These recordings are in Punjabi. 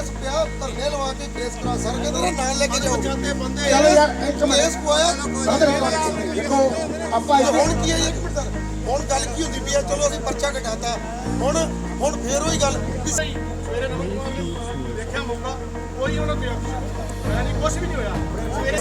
ਕੇਸ ਪਿਆ ਧਰਨੇ ਲਵਾ ਕੇ ਕੇਸ ਕਰਾ ਸਰ ਕਹਿੰਦਾ ਨਾਲ ਲੈ ਕੇ ਜਾਓ। ਜਾਂਦੇ ਬੰਦੇ ਚਲੋ ਯਾਰ ਇੱਕ ਮਿੰਟ। ਕੇਸ ਪਵਾਇਆ ਦੇਖੋ ਆਪਾਂ ਹੁਣ ਕੀ ਹੈ ਇੱਕ ਮਿੰਟ ਸਰ। ਹੁਣ ਗੱਲ ਕੀ ਹੁੰਦੀ ਵੀ ਆ ਚਲੋ ਅਸੀਂ ਪਰਚਾ ਘਟਾਤਾ। ਹੁਣ ਹੁਣ ਫੇਰ ਉਹੀ ਗੱਲ। ਦੇਖਿਆ ਮੌਕਾ। ਕੋਈ ਉਹਨਾਂ ਤੇ ਨਹੀਂ ਕੁਝ ਵੀ ਨਹੀਂ ਹੋਇਆ।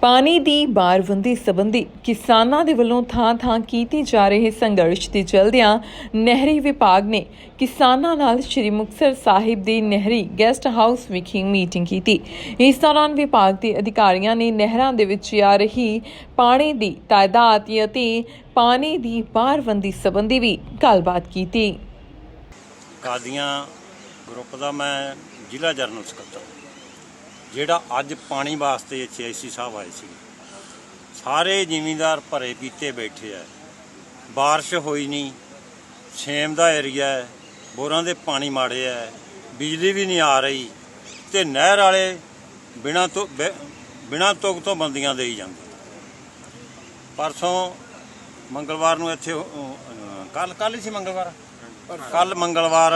ਪਾਣੀ ਦੀ ਬਾਰਬੰਦੀ ਸੰਬੰਧੀ ਕਿਸਾਨਾਂ ਦੇ ਵੱਲੋਂ ਥਾਂ-ਥਾਂ ਕੀਤੇ ਜਾ ਰਹੇ ਸੰਘਰਸ਼ ਦੇ ਚਲਦਿਆਂ ਨਹਿਰੀ ਵਿਭਾਗ ਨੇ ਕਿਸਾਨਾਂ ਨਾਲ ਸ੍ਰੀ ਮੁਕਤਸਰ ਸਾਹਿਬ ਦੇ ਨਹਿਰੀ ਗੈਸਟ ਹਾਊਸ ਵਿਖੇ ਮੀਟਿੰਗ ਕੀਤੀ। ਇਸ ਦੌਰਾਨ ਵਿਭਾਗ ਦੇ ਅਧਿਕਾਰੀਆਂ ਨੇ ਨਹਿਰਾਂ ਦੇ ਵਿੱਚ ਆ ਰਹੀ ਪਾਣੀ ਦੀ ਤਾਦਾਦ ਅਤੇ ਪਾਣੀ ਦੀ ਬਾਰਵੰਦੀ ਸੰਬੰਧੀ ਵੀ ਗੱਲਬਾਤ ਕੀਤੀ। ਕਾਦੀਆਂ ਗਰੁੱਪ ਦਾ ਮੈਂ ਜ਼ਿਲ੍ਹਾ ਜਰਨਲ ਸਕੱਤਰ। ਜਿਹੜਾ ਅੱਜ ਪਾਣੀ ਵਾਸਤੇ ਐਸੀ ਸਾਹਿਬ ਆਏ ਸੀ। ਸਾਰੇ ਜ਼ਿਮੀਂਦਾਰ ਭਰੇ ਪੀਤੇ ਬੈਠੇ ਆ। ਬਾਰਿਸ਼ ਹੋਈ ਨਹੀਂ ਛੇਮ ਦਾ ਏਰੀਆ ਹੈ ਬੋਰਾਂ ਦੇ ਪਾਣੀ ਮਾੜੇ ਆ ਬਿਜਲੀ ਵੀ ਨਹੀਂ ਆ ਰਹੀ ਤੇ ਨਹਿਰ ਵਾਲੇ ਬਿਨਾਂ ਤੋਂ ਬਿਨਾਂ ਤੁਕ ਤੋਂ ਬੰਦੀਆਂ ਦੇਈ ਜਾਂਦੇ। ਪਰਸੋਂ ਮੰਗਲਵਾਰ ਨੂੰ ਇੱਥੇ ਕੱਲ ਕੱਲ ਹੀ ਸੀ ਮੰਗਲਵਾਰ? ਕੱਲ ਮੰਗਲਵਾਰ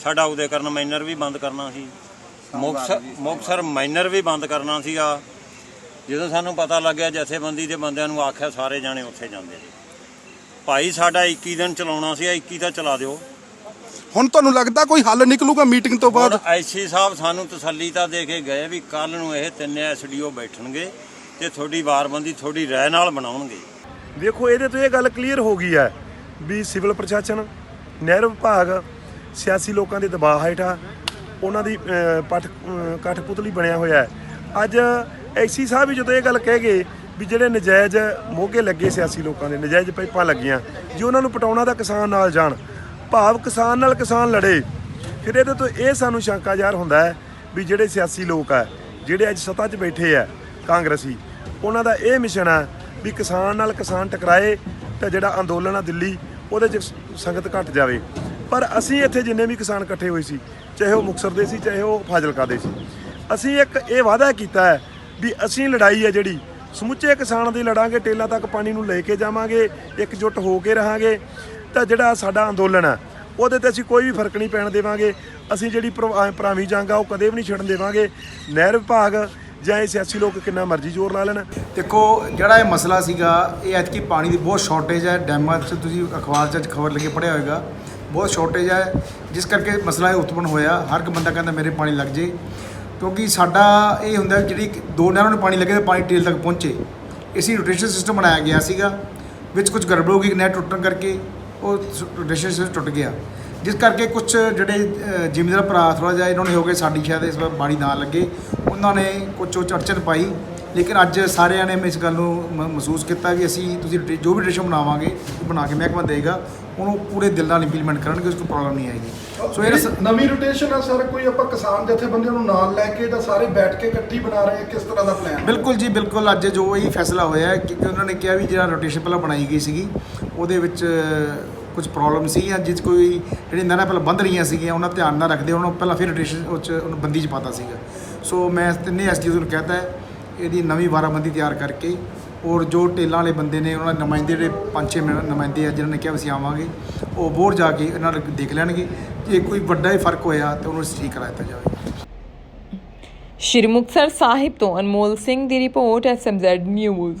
ਸਾਡਾ ਉਦੇ ਕਰਨ ਮਾਈਨਰ ਵੀ ਬੰਦ ਕਰਨਾ ਸੀ। ਮੁਕਸਰ ਮੁਕਸਰ ਮਾਈਨਰ ਵੀ ਬੰਦ ਕਰਨਾ ਸੀਗਾ। ਜਦੋਂ ਸਾਨੂੰ ਪਤਾ ਲੱਗਿਆ ਜਥੇਬੰਦੀ ਦੇ ਬੰਦਿਆਂ ਨੂੰ ਆਖਿਆ ਸਾਰੇ ਜਾਣੇ ਉੱਥੇ ਜਾਂਦੇ ਨੇ। ਭਾਈ ਸਾਡਾ 21 ਦਿਨ ਚਲਾਉਣਾ ਸੀ 21 ਦਾ ਚਲਾ ਦਿਓ। ਹੁਣ ਤੁਹਾਨੂੰ ਲੱਗਦਾ ਕੋਈ ਹੱਲ ਨਿਕਲੂਗਾ ਮੀਟਿੰਗ ਤੋਂ ਬਾਅਦ? ਐਸੀ ਸਾਹਿਬ ਸਾਨੂੰ ਤਸੱਲੀ ਤਾਂ ਦੇ ਕੇ ਗਏ ਵੀ ਕੱਲ ਨੂੰ ਇਹ ਤਿੰਨੇ ਐਸਡੀਓ ਬੈਠਣਗੇ ਤੇ ਤੁਹਾਡੀ ਵਾਰਬੰਦੀ ਤੁਹਾਡੀ ਰਾਏ ਨਾਲ ਬਣਾਉਣਗੇ। ਵੇਖੋ ਇਹਦੇ ਤੋਂ ਇਹ ਗੱਲ ਕਲੀਅਰ ਹੋ ਗਈ ਹੈ ਵੀ ਸਿਵਲ ਪ੍ਰਸ਼ਾਸਨ ਨਹਿਰ ਵਿਭਾਗ ਸਿਆਸੀ ਲੋਕਾਂ ਦੇ ਦਬਾਅ ਹੇਠ ਆ ਉਹਨਾਂ ਦੀ ਪੱਠ ਕਠਪੁਤਲੀ ਬਣਿਆ ਹੋਇਆ ਹੈ। ਅੱਜ ਐਸੀ ਸਾਹਿਬ ਵੀ ਜਦੋਂ ਇਹ ਗੱਲ ਕਹਿ ਗਏ ਵੀ ਜਿਹੜੇ ਨਜਾਇਜ਼ ਮੋਗੇ ਲੱਗੇ ਸਿਆਸੀ ਲੋਕਾਂ ਦੇ, ਨਜਾਇਜ਼ ਪਾਈਪਾਂ ਲੱਗੀਆਂ, ਜੇ ਉਹਨਾਂ ਨੂੰ ਪਟਾਉਣਾ ਤਾਂ ਕਿਸਾਨ ਨਾਲ ਜਾਣ। ਭਾਵ ਕਿਸਾਨ ਨਾਲ ਕਿਸਾਨ ਲੜੇ। ਫਿਰ ਇਹਦੇ ਤੋਂ ਇਹ ਸਾਨੂੰ ਸ਼ੰਕਾ ਜ਼ਾਹਰ ਹੁੰਦਾ ਹੈ ਵੀ ਜਿਹੜੇ ਸਿਆਸੀ ਲੋਕ ਆ, ਜਿਹੜੇ ਅੱਜ ਸੱਤਾ 'ਚ ਬੈਠੇ ਆ, ਕਾਂਗਰਸੀ, ਉਹਨਾਂ ਦਾ ਇਹ ਮਿਸ਼ਨ ਆ ਵੀ ਕਿਸਾਨ ਨਾਲ ਕਿਸਾਨ ਟਕਰਾਏ ਤੇ ਜਿਹੜਾ ਅੰਦੋਲਨ ਆ ਦਿੱਲੀ, ਉਹਦੇ 'ਚ ਸੰਗਤ ਘਟ ਜਾਵੇ। ਪਰ ਅਸੀਂ ਇੱਥੇ ਜਿੰਨੇ ਵੀ ਕਿਸਾਨ ਇਕੱਠੇ ਹੋਏ ਸੀ, ਚਾਹੇ ਉਹ ਮੁਕਤਸਰ ਦੇ ਸੀ, ਚਾਹੇ ਉਹ ਫਾਜ਼ਿਲਕਾ ਦੇ ਸੀ, ਅਸੀਂ ਇੱਕ ਇਹ ਵਾਅਦਾ ਕੀਤਾ ਹੈ ਵੀ ਅਸੀਂ ਲੜਾਈ ਹੈ ਜਿਹੜੀ, ਸਮੁੱਚੇ ਕਿਸਾਨ ਦੀ ਲੜਾਂਗੇ, ਟੇਲਾ ਤੱਕ ਪਾਣੀ ਨੂੰ ਲੈ ਕੇ ਜਾਵਾਂਗੇ, ਇਕਜੁੱਟ ਹੋ ਕੇ ਰਹਾਂਗੇ, ਤਾਂ ਜਿਹੜਾ ਸਾਡਾ ਅੰਦੋਲਨ ਹੈ, ਉਹਦੇ ਤੇ ਅਸੀਂ ਕੋਈ ਵੀ ਫ਼ਰਕ ਨਹੀਂ ਪੈਣ ਦੇਵਾਂਗੇ, ਅਸੀਂ ਜਿਹੜੀ ਭਰਾ- ਭਰਾਵੀਂ ਜੰਗ ਆ, ਉਹ ਕਦੇ ਵੀ ਨਹੀਂ ਛੱਡਣ ਦੇਵਾਂਗੇ। ਨਹਿਰ ਵਿਭਾਗ ਜਾਂ ਇਹ ਸਿਆਸੀ ਲੋਕ ਕਿੰਨਾ ਮਰਜ਼ੀ ਜ਼ੋਰ ਲਾ ਲੈਣ। ਦੇਖੋ, ਜਿਹੜਾ ਇਹ ਮਸਲਾ ਸੀਗਾ, ਇਹ ਐਤਕੀ ਪਾਣੀ ਦੀ ਬਹੁਤ ਸ਼ਾਰਟੇਜ ਹੈ, ਡੈਮਾਂ 'ਚ ਤੁਸੀਂ ਅਖਬਾਰ 'ਚ ਖਬਰ ਲੱਗੇ ਪੜਿਆ ਹੋਵੇਗਾ ਬਹੁਤ ਸ਼ਾਰਟੇਜ ਹੈ ਜਿਸ ਕਰਕੇ ਮਸਲਾ ਇਹ ਉਤਪਨ ਹੋਇਆ। ਹਰ ਇੱਕ ਬੰਦਾ ਕਹਿੰਦਾ ਮੇਰੇ ਪਾਣੀ ਲੱਗ ਜੇ। ਕਿਉਂਕਿ ਸਾਡਾ ਇਹ ਹੁੰਦਾ ਜਿਹੜੀ ਦੋ ਨਹਿਰਾਂ ਨੂੰ ਪਾਣੀ ਲੱਗੇ ਤਾਂ ਪਾਣੀ ਟੇਲ ਤੱਕ ਪਹੁੰਚੇ। ਇਸੀ ਰੋਟੇਸ਼ਨ ਸਿਸਟਮ ਬਣਾਇਆ ਗਿਆ ਸੀਗਾ ਵਿੱਚ ਕੁਝ ਗੜਬੜ ਹੋ ਗਈ ਨਹਿਰ ਟੁੱਟਣ ਕਰਕੇ ਉਹ ਰੋਟੇਸ਼ਨ ਸਿਸਟਮ ਟੁੱਟ ਗਿਆ। ਜਿਸ ਕਰਕੇ ਕੁਝ ਜਿਹੜੇ ਅ, ਜ਼ਿਮੀਂਦਾਰ ਭਰਾ ਥੋੜਾ ਜਿਹਾ ਇਹਨਾਂ ਨੇ ਹੋ ਗਏ ਸਾਡੀ ਸ਼ਾਇਦ ਇਸ ਵਾਰ ਬਾੜੀ ਨਾ ਲੱਗੇ। ਉਹਨਾਂ ਨੇ ਕੁਝ ਉਹ ਅੜਚਨ ਪਾਈ ਲੇਕਿਨ ਅੱਜ ਸਾਰਿਆਂ ਨੇ ਇਸ ਗੱਲ ਨੂੰ ਮ- ਮਹਿਸੂਸ ਕੀਤਾ ਵੀ ਅਸੀਂ ਤੁਸੀਂ ਜੋ ਵੀ ਰੋਟੇਸ਼ਨ ਬਣਾਵਾਂਗੇ ਬਣਾ ਕੇ ਮਹਿਕਮਾ ਦੇਗਾ ਉਹਨੂੰ ਪੂਰੇ ਦਿਲ ਨਾਲ ਇੰਪਲੀਮੈਂਟ ਕਰਨਗੇ ਉਸ ਨੂੰ ਪ੍ਰੋਬਲਮ ਨਹੀਂ ਆਏਗੀ। ਸੋ ਇਹ ਜਿਹੜੀ ਨਵੀਂ ਰੋਟੇਸ਼ਨ ਆ ਸਰ ਕੋਈ ਆਪਾਂ ਕਿਸਾਨ ਜਥੇਬੰਦੀਆਂ ਨੂੰ ਨਾਲ ਲੈ ਕੇ ਤਾਂ ਸਾਰੇ ਬੈਠ ਕੇ ਇਕੱਠੀ ਬਣਾ ਰਹੇ ਆ ਕਿਸ ਤਰ੍ਹਾਂ ਦਾ ਪਲਾਨ ਬਿਲਕੁਲ ਜੀ ਬਿਲਕੁਲ ਅੱਜ ਜੋ ਇਹ ਫੈਸਲਾ ਹੋਇਆ ਹੈ ਕਿ ਕਿ ਉਹਨਾਂ ਨੇ ਕਿਹਾ ਵੀ ਜਿਹੜਾ ਰੋਟੇਸ਼ਨ ਪਹਿਲਾਂ ਬਣਾਈ ਗਈ ਸੀਗੀ ਉਹਦੇ ਵਿੱਚ ਕੁਝ ਪ੍ਰੋਬਲਮ ਸੀ ਜਾਂ ਜਿਸ ਕੋਈ ਜਿਹੜੀ ਨਹਿਰਾਂ ਪਹਿਲਾਂ ਬੰਦ ਰਹੀਆਂ ਸੀਗੀਆਂ ਉਹਨਾਂ ਧਿਆਨ ਨਾ ਰੱਖਦੇ ਉਹਨਾਂ ਨੂੰ ਪਹਿਲਾਂ ਫਿਰ ਰੋਟੇਸ਼ਨ ਉਹ 'ਚ ਉਹਨੂੰ ਬੰਦੀ 'ਚ ਪਾਤਾ ਸੀਗਾ। ਸੋ ਮੈਂ ਤਿੰਨੇ ਐਸਡੀਓ ਨੂੰ ਕਹਤਾ ਹੈ ਇਹਦੀ ਨਵੀਂ ਵਾਰਾਬੰਦੀ ਤਿਆਰ ਕਰਕੇ ਔਰ ਜੋ ਟੇਲਾਂ ਵਾਲੇ ਬੰਦੇ ਨੇ ਉਹਨਾਂ ਦੇ ਨੁਮਾਇੰਦੇ ਜਿਹੜੇ ਪੰਜ ਛੇ ਮੈਨ- ਨੁਮਾਇੰਦੇ ਆ ਜਿਨ੍ਹਾਂ ਨੇ ਕਿਹਾ ਅਸੀਂ ਆਵਾਂਗੇ, ਉਹ ਬੋਰ ਜਾ ਕੇ ਇਹਨਾਂ ਨੂੰ ਦੇਖ ਲੈਣਗੇ। ਜੇ ਕੋਈ ਵੱਡਾ ਹੀ ਫ਼ਰਕ ਹੋਇਆ ਤਾਂ ਉਹਨੂੰ ਠੀਕ ਕਰਾ ਦਿੱਤਾ ਜਾਵੇ। ਸ਼੍ਰੀ ਮੁਕਤਸਰ ਸਾਹਿਬ ਤੋਂ ਅਨਮੋਲ ਸਿੰਘ ਦੀ report SMZ news.